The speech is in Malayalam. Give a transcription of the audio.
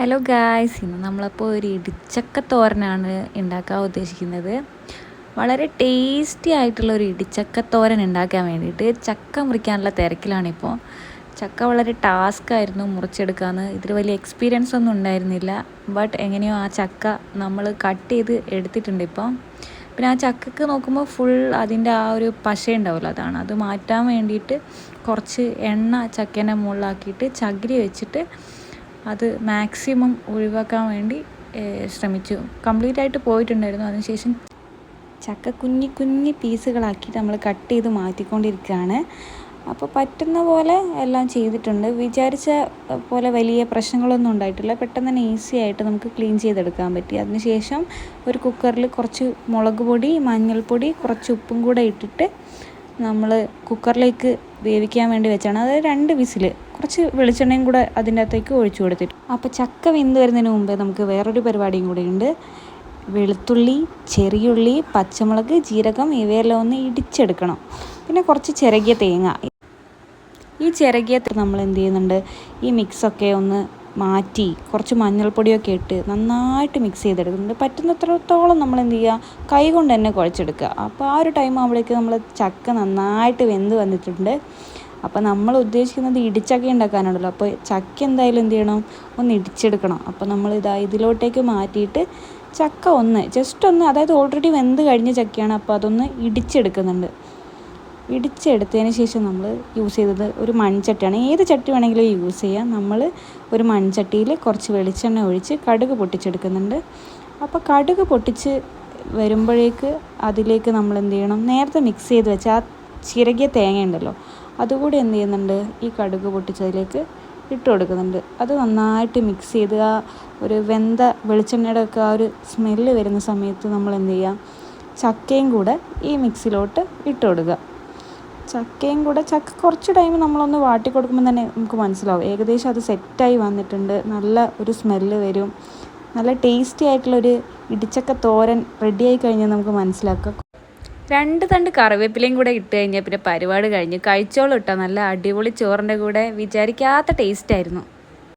ഹലോ ഗായ്സ് ഇന്ന് നമ്മളപ്പോൾ ഒരു ഇടിച്ചക്ക തോരനാണ് ഉണ്ടാക്കാൻ ഉദ്ദേശിക്കുന്നത്. വളരെ ടേസ്റ്റി ആയിട്ടുള്ള ഒരു ഇടിച്ചക്ക തോരൻ ഉണ്ടാക്കാൻ വേണ്ടിയിട്ട് ചക്ക മുറിക്കാനുള്ള തിരക്കിലാണിപ്പോൾ ചക്ക വളരെ ടാസ്ക് ആയിരുന്നു മുറിച്ചെടുക്കാമെന്ന് ഇതിൽ വലിയ എക്സ്പീരിയൻസ് ഒന്നും ഉണ്ടായിരുന്നില്ല. ബട്ട് എങ്ങനെയോ ആ ചക്ക നമ്മൾ കട്ട് ചെയ്ത് എടുത്തിട്ടുണ്ട് ഇപ്പോൾ പിന്നെ ആ ചക്കക്ക് നോക്കുമ്പോൾ ഫുൾ അതിന്റെ ആ ഒരു പശ ഉണ്ടാവുമല്ലോ അതാണ്. അത് മാറ്റാൻ വേണ്ടിയിട്ട് കുറച്ച് എണ്ണ ചക്കേന്റെ മുകളിലാക്കിയിട്ട് ചകിരി വെച്ചിട്ട് അത് മാക്സിമം ഒഴിവാക്കാൻ വേണ്ടി ശ്രമിച്ചു. കംപ്ലീറ്റ് ആയിട്ട് പോയിട്ടുണ്ടായിരുന്നു. അതിനുശേഷം ചക്ക കുഞ്ഞി കുഞ്ഞി പീസുകളാക്കിയിട്ട് നമ്മൾ കട്ട് ചെയ്ത് മാറ്റിക്കൊണ്ടിരിക്കുകയാണ്. അപ്പോൾ പറ്റുന്ന പോലെ എല്ലാം ചെയ്തിട്ടുണ്ട്. വിചാരിച്ച പോലെ വലിയ പ്രശ്നങ്ങളൊന്നും ഉണ്ടായിട്ടില്ല. പെട്ടെന്ന് തന്നെ ഈസി ആയിട്ട് നമുക്ക് ക്ലീൻ ചെയ്തെടുക്കാൻ പറ്റി. അതിനുശേഷം ഒരു കുക്കറിൽ കുറച്ച് മുളക് പൊടി മഞ്ഞൾപ്പൊടി കുറച്ച് ഉപ്പും കൂടെ ഇട്ടിട്ട് നമ്മൾ കുക്കറിലേക്ക് വേവിക്കാൻ വേണ്ടി വെച്ചാണ്. അതായത് രണ്ട് വിസിൽ കുറച്ച് വെളിച്ചെണ്ണയും കൂടെ അതിന്റെ അകത്തേക്ക് ഒഴിച്ചു കൊടുത്തിട്ട്. അപ്പോൾ ചക്ക വെന്ത് വരുന്നതിന് മുമ്പേ നമുക്ക് വേറൊരു പരിപാടിയും കൂടെ ഉണ്ട്. വെളുത്തുള്ളി ചെറിയുള്ളി പച്ചമുളക് ജീരകം ഇവയെല്ലാം ഒന്ന് ഇടിച്ചെടുക്കണം. പിന്നെ കുറച്ച് ചിരകിയ തേങ്ങ. ഈ ചിരകിയ നമ്മൾ എന്ത് ചെയ്യുന്നുണ്ട്? ഈ മിക്സൊക്കെ ഒന്ന് മാറ്റി കുറച്ച് മഞ്ഞൾപ്പൊടിയൊക്കെ ഇട്ട് നന്നായിട്ട് മിക്സ് ചെയ്തെടുക്കുന്നുണ്ട്. പറ്റുന്നത്രത്തോളം നമ്മൾ എന്ത് ചെയ്യുക? കൈ കൊണ്ട് തന്നെ കുഴച്ചെടുക്കുക. അപ്പോൾ ആ ഒരു ടൈം ആകുമ്പോഴേക്ക് നമ്മൾ ചക്ക നന്നായിട്ട് വെന്ത് വന്നിട്ടുണ്ട്. അപ്പോൾ നമ്മൾ ഉദ്ദേശിക്കുന്നത് ഇടിച്ചക്ക ഉണ്ടാക്കാനാണല്ലോ. അപ്പോൾ ചക്ക എന്തായാലും എന്ത് ചെയ്യണം? ഒന്ന് ഇടിച്ചെടുക്കണം. അപ്പോൾ നമ്മൾ ഇതാ ഇതിലോട്ടേക്ക് മാറ്റിയിട്ട് ചക്ക ഒന്ന് ജസ്റ്റ് ഒന്ന് അതായത് ഓൾറെഡി വെന്ത് കഴിഞ്ഞ ചക്കയാണ്. അപ്പോൾ അതൊന്ന് ഇടിച്ചെടുക്കുന്നുണ്ട്. ഇടിച്ചെടുത്തതിന് ശേഷം നമ്മൾ യൂസ് ചെയ്തത് ഒരു മൺചട്ടിയാണ്. ഏത് ചട്ടി വേണമെങ്കിലും യൂസ് ചെയ്യാം. നമ്മൾ ഒരു മൺചട്ടിയിൽ കുറച്ച് വെളിച്ചെണ്ണ ഒഴിച്ച് കടുക് പൊട്ടിച്ചെടുക്കുന്നുണ്ട്. അപ്പോൾ കടുക് പൊട്ടിച്ച് വരുമ്പോഴേക്ക് അതിലേക്ക് നമ്മൾ എന്ത് ചെയ്യണം? നേരത്തെ മിക്സ് ചെയ്ത് വെച്ച ആ ചിരകിയ തേങ്ങ ഉണ്ടല്ലോ അതുകൂടി എന്ത് ചെയ്യുന്നുണ്ട്? ഈ കടുക് പൊട്ടിച്ചതിലേക്ക് ഇട്ട് കൊടുക്കുന്നുണ്ട്. അത് നന്നായിട്ട് മിക്സ് ചെയ്ത് ആ ഒരു വെന്ത വെളിച്ചെണ്ണയുടെ ഒക്കെ ആ ഒരു സ്മെല്ല് വരുന്ന സമയത്ത് നമ്മൾ എന്ത് ചെയ്യുക ചക്കയും കൂടെ ഈ മിക്സിലോട്ട് ഇട്ട് കൊടുക്കുക. ചക്കയും കൂടെ ചക്ക കുറച്ച് ടൈം നമ്മളൊന്ന് വാട്ടി കൊടുക്കുമ്പോൾ തന്നെ നമുക്ക് മനസ്സിലാവും. ഏകദേശം അത് സെറ്റായി വന്നിട്ടുണ്ട്. നല്ല ഒരു സ്മെല്ല് വരും. നല്ല ടേസ്റ്റി ആയിട്ടുള്ളൊരു ഇടിച്ചക്ക തോരൻ റെഡിയായി കഴിഞ്ഞാൽ നമുക്ക് മനസ്സിലാക്കാം. രണ്ട് തണ്ട് കറിവേപ്പിലയും കൂടെ ഇട്ട് കഴിഞ്ഞാൽ പിന്നെ പരിപാടി കഴിഞ്ഞ് കഴിച്ചോളൂ ഇട്ടാൽ നല്ല അടിപൊളി ചോറിന്റെ കൂടെ വിചാരിക്കാത്ത ടേസ്റ്റ് ആയിരുന്നു.